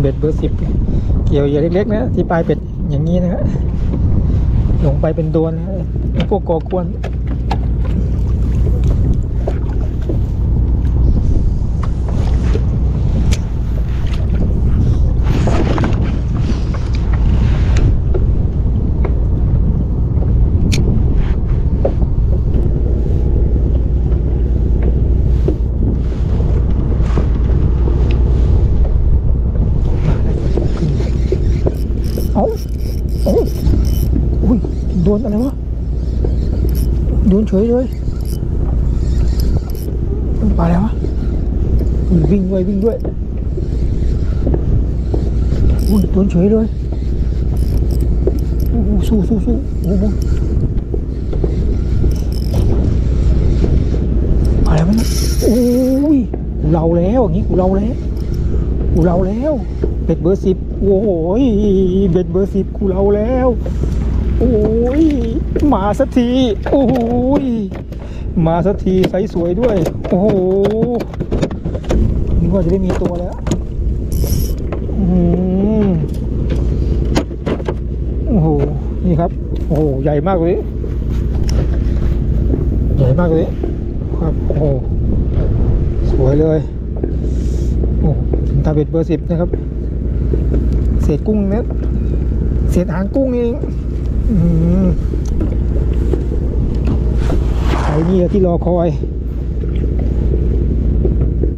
เบ็ดเบอร์สิบเกี่ยวเหยื่อเล็กๆนะที่ปลายเป็ดอย่างนี้นะฮะลงไปเป็นโดนนะพวกก่อกวน เอาเอาอุ้ยโดนอะไรวะโดนเฉยเลยมันปลาอะไรวะอุ้ยวิ่งด้วยวิ่งด้วยอุ้ยโดนเฉยเลยโอ้โหสู้สู้สู้โอ้โหปลาอะไรวะเนี่ยโอ้ยกูเราแล้วอย่างนี้กูเราแล้ว กูเราแล้วเป็ดเบอร์สิบโอ้ยเบ็ดเบอร์สิบกูเราแล้ว โอ้ยมาสักทีโอ้ยมาสักทีไซส์สวยด้วย โอ้โหนึกว่าจะได้มีตัวแล้วโอ้โหนี่ครับ โอ้โหใหญ่มากเลยใหญ่มากเลยครับโอ้โหสวยเลย ถึงทาเบ็ดเบอร์สิบนะครับ เศษกุ้งเนี้ยเศษหางกุ้งเองอืมไอ้นี่ที่รอคอย